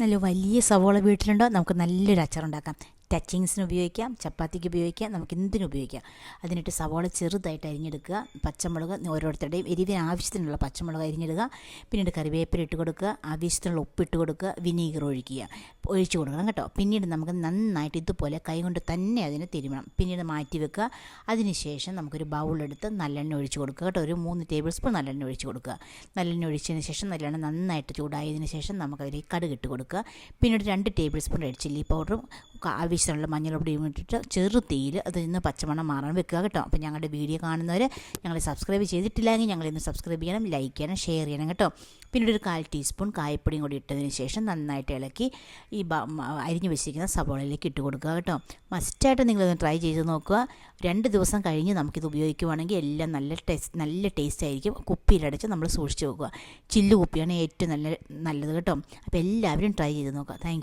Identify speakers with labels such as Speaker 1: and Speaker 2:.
Speaker 1: നല്ല വലിയ സവോള വീട്ടിലുണ്ടോ നമുക്ക് നല്ലൊരു അച്ചാറുണ്ടാക്കാം. ടച്ചിങ്സിന് ഉപയോഗിക്കാം ചപ്പാത്തിക്ക് ഉപയോഗിക്കാം നമുക്ക് എന്തിനും ഉപയോഗിക്കാം. അതിനിട്ട് സവോള ചെറുതായിട്ട് അരിഞ്ഞെടുക്കുക പച്ചമുളക് ഓരോരുത്തരുടെയും എരിവിന് ആവശ്യത്തിനുള്ള പച്ചമുളക് അരിഞ്ഞിടുക പിന്നീട് കറിവേപ്പില ഇട്ട് കൊടുക്കുക ആവശ്യത്തിനുള്ള ഉപ്പിട്ട് കൊടുക്കുക വിനീഗർ ഒഴിക്കുക. ഒഴിച്ചു കൊടുക്കണം കേട്ടോ. പിന്നീട് നമുക്ക് നന്നായിട്ട് ഇതുപോലെ കൈകൊണ്ട് തന്നെ അതിനെ തിരുമണം. പിന്നീട് മാറ്റി വെക്കുക. അതിനുശേഷം നമുക്കൊരു ബൗളെടുത്ത് നല്ലെണ്ണ ഒഴിച്ചു കൊടുക്കുക കേട്ടോ. ഒരു മൂന്ന് ടേബിൾ സ്പൂൺ നല്ലെണ്ണ ഒഴിച്ചു കൊടുക്കുക. നല്ലെണ്ണ ഒഴിച്ചതിന് ശേഷം നല്ലെണ്ണ നന്നായിട്ട് ചൂടായതിനു ശേഷം നമുക്കതിലേക്ക് കടുക് ഇട്ട് കൊടുക്കുക. പിന്നീട് രണ്ട് ടേബിൾ സ്പൂൺ റെഡ് ചില്ലി പൗഡറും ആവശ്യമുള്ള മഞ്ഞൾപ്പൊടിയും ഇട്ടിട്ട് ചെറു തീയിൽ അതിൽ നിന്ന് പച്ചമണം മാറാൻ വെക്കുക കേട്ടോ. അപ്പോൾ ഞങ്ങളുടെ വീഡിയോ കാണുന്നവർ ഞങ്ങളെ സബ്സ്ക്രൈബ് ചെയ്തിട്ടില്ലെങ്കിൽ ഞങ്ങളിന്ന് സബ്സ്ക്രൈബ് ചെയ്യണം ലൈക്ക് ചെയ്യണം ഷെയർ ചെയ്യണം കേട്ടോ. പിന്നീട് ഒരു കാൽ ടീസ്പൂൺ കായപ്പൊടിയും കൂടി ഇട്ടതിന് ശേഷം നന്നായിട്ട് ഇളക്കി അരിഞ്ഞ് അരിഞ്ഞു വെച്ചിരിക്കുന്ന സവോളയിലേക്ക് ഇട്ട് കൊടുക്കുക കേട്ടോ. മസ്റ്റായിട്ട് നിങ്ങളൊന്ന് ട്രൈ ചെയ്ത് നോക്കുക. രണ്ട് ദിവസം കഴിഞ്ഞ് നമുക്കിത് ഉപയോഗിക്കുവാണെങ്കിൽ എല്ലാം നല്ല ടേസ്റ്റ് നല്ല ടേസ്റ്റ് ആയിരിക്കും. കുപ്പിയിലടച്ച് നമ്മൾ സൂക്ഷിച്ച് വെക്കുക. ചില്ല് കുപ്പിയാണ് ഏറ്റവും നല്ല നല്ലത് കേട്ടോ. അപ്പോൾ എല്ലാവരും ട്രൈ ചെയ്ത് നോക്കുക. താങ്ക്